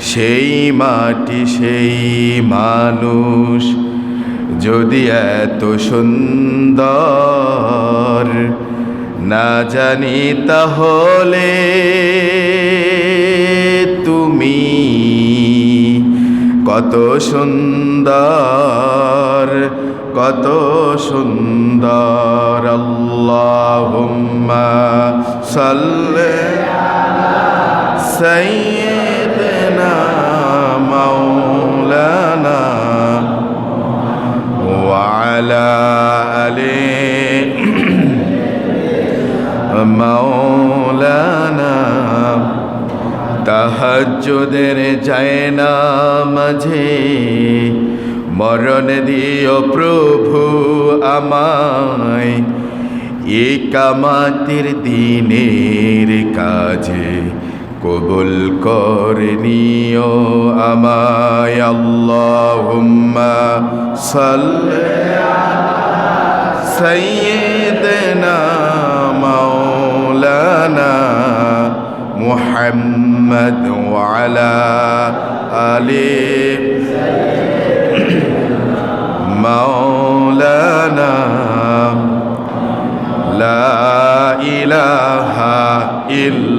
সেই মাটি, সেই মানুষ যদি এত সুন্দর না জানি তাহলে তুমি কত সুন্দর কত সুন্দর। আল্লাহুম্মা সাল্লি মাওলানা। তাহাজ্জুদের যায় না মাঝে মরণ দিও প্রভু আমায়। এ কামাতের দিনের কাজে কবুল করে নিও আমায় আল্লাহুম্মা সাল্লি سيدنا مولانا محمد وعلى آله مولانا لا إله إلا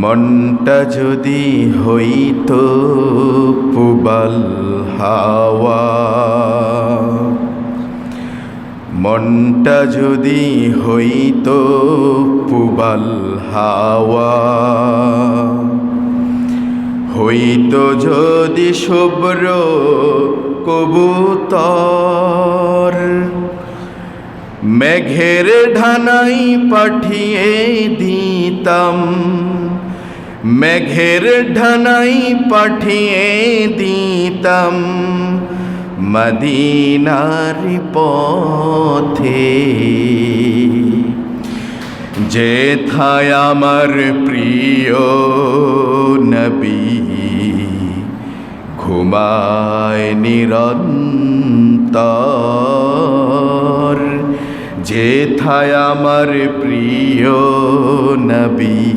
মনটা যদি হইতো পুবাল হাওয়া মনটা যদি হইতো পুবাল হাওয়া হইতো যদি শুভ্র কবুতর। মেঘের ঢানাই পাঠিয়ে দিতাম। মেঘের ঢানাই পাঠিয়ে দিতাম। মদিনার পথে। যেথায় আমার প্রিয় নবী ঘুমায় নিরন্তর। যেথায় আমার প্রিয় নবী?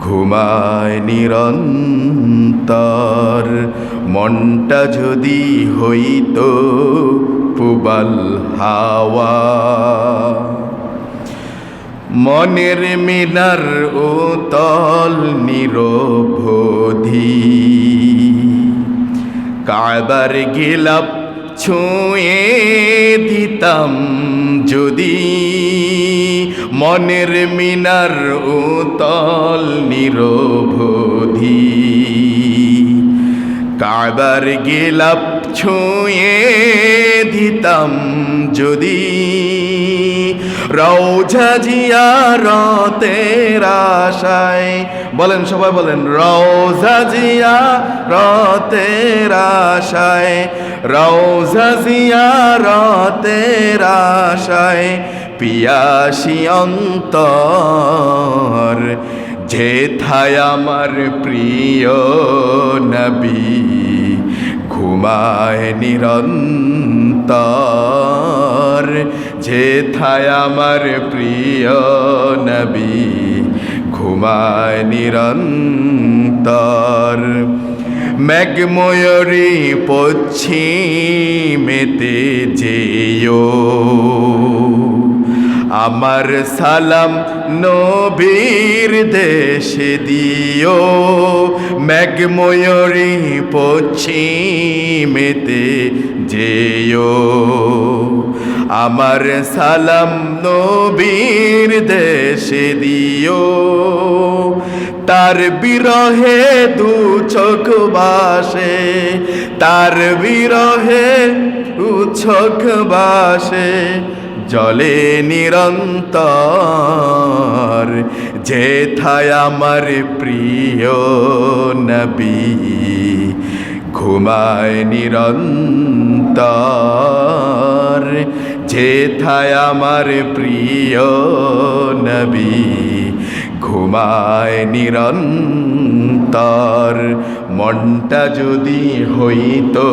ঘুমায় নিরন্তর, মনটা যদি হইতো পুবাল হাওয়া। মনের মিনার তল নিরবধি। কাবার গিলাপ ছুঁয়ে দিতাম যদি মনের মিনার উতল নিরবধি কাবার গিলাপ ছুঁয়ে দিতাম যদি রৌঝা জিয়ারতের আশায় বলেন, সবাই বলেন রৌঝা জিয়ারতের আশায় রৌঝা জিয়ারতের আশায় পিয়াসি অন্তর, যেথায় আমার প্রিয় নবী ঘুমায় নিরন্তর, যেথায় আমার প্রিয় নবী ঘুমায় নিরন্তর। ম্যাগময়ূরী পশ্চিমেতে যেও। আমার সালাম নবীর দেশে দিও। ম্যাগময়ূরী পশ্চিমেতে যেও। আমার সালাম নবীর দেশে দিও। তার বিরহে দু চোখ বাসে, তার বিরহে দু চোখ বাসে, জলে নিরন্তর যেথায় আমার প্রিয় নবী। ঘুমায় নিরন্তর যেথায় আমার প্রিয় নবী, ঘুমায় নিরন্তর। মনটা যদি হইতো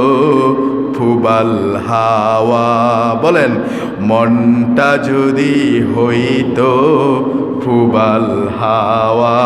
ফুবাল হাওয়া, বলেন, মনটা যদি হইতো ফুবাল হাওয়া।